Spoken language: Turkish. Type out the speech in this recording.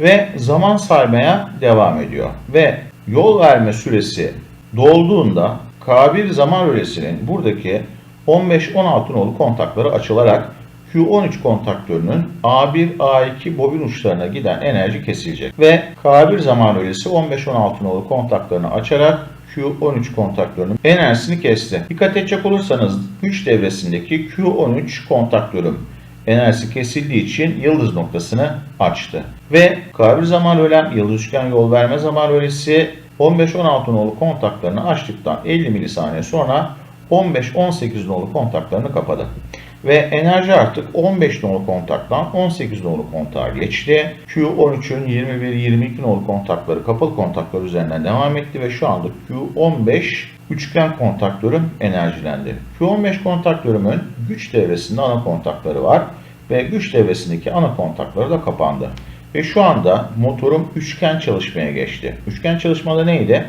ve zaman saymaya devam ediyor. Ve yol verme süresi dolduğunda K1 zaman rölesinin buradaki 15-16 nolu kontakları açılarak Q13 kontaktörünün A1, A2 bobin uçlarına giden enerji kesilecek. Ve K1 zaman rölesi 15-16 nolu kontaklarını açarak Q13 kontaktörünün enerjisini kesti. Dikkat edecek olursanız güç devresindeki Q13 kontaktörüm enerjisi kesildiği için yıldız noktasını açtı. Ve K1 zaman rölem yıldız üçgen yol verme zaman rölesi 15-16 nolu kontaklarını açtıktan 50 milisaniye sonra 15-18 nolu kontaklarını kapadı. Ve enerji artık 15 nolu kontaktan 18 nolu kontağa geçti. Q13'ün 21-22 nolu kontakları kapalı kontaklar üzerinden devam etti ve şu anda Q15 üçgen kontaktörüm enerjilendi. Q15 kontaktörümün güç devresinde ana kontakları var ve güç devresindeki ana kontakları da kapandı. Ve şu anda motorum üçgen çalışmaya geçti. Üçgen çalışmada neydi?